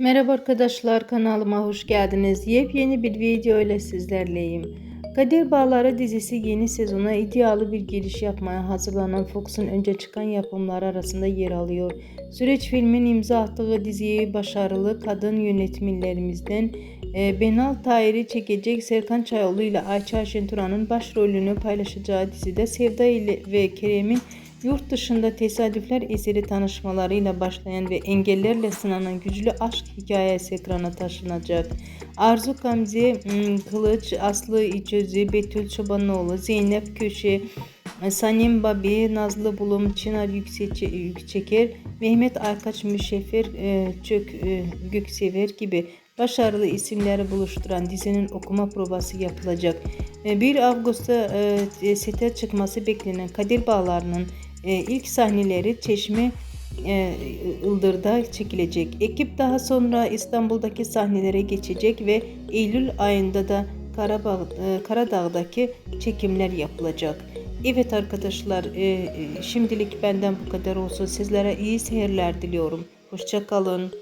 Merhaba arkadaşlar kanalıma hoş geldiniz. Yepyeni bir video ile sizlerleyim. Kadir Bağları dizisi yeni sezona iddialı bir giriş yapmaya hazırlanan Fox'un önce çıkan yapımları arasında yer alıyor. Süreç filmin imza attığı diziyi başarılı kadın yönetmenlerimizden e, Benal Tahir'i çekecek Serkan Çayoğlu ile Ayça Şenturan'ın başrolünü paylaşacağı dizide Sevda ile ve Kerem'in Yurt dışında tesadüfler eseri tanışmalarıyla başlayan ve engellerle sınanan güçlü aşk hikayesi ekrana taşınacak. Arzu Gamze hmm, Kılıç, Aslı İçözü, Betül Çobanoğlu, Zeynep Köşe, Sanem Babi, Nazlı Bulum, Çınar Yükseçe- Yükçeker, Mehmet Arkaç Müşefer, e, Çök e, Göksever gibi başarılı isimleri buluşturan dizinin okuma provası yapılacak. E, 1 Ağustos'ta e, sete çıkması beklenen Kadir Bağları'nın e, ilk sahneleri Çeşme e, Ildır'da çekilecek. Ekip daha sonra İstanbul'daki sahnelere geçecek ve Eylül ayında da Karabağ, e, Karadağ'daki çekimler yapılacak. Evet arkadaşlar e, e, şimdilik benden bu kadar olsun. Sizlere iyi seyirler diliyorum. Hoşçakalın.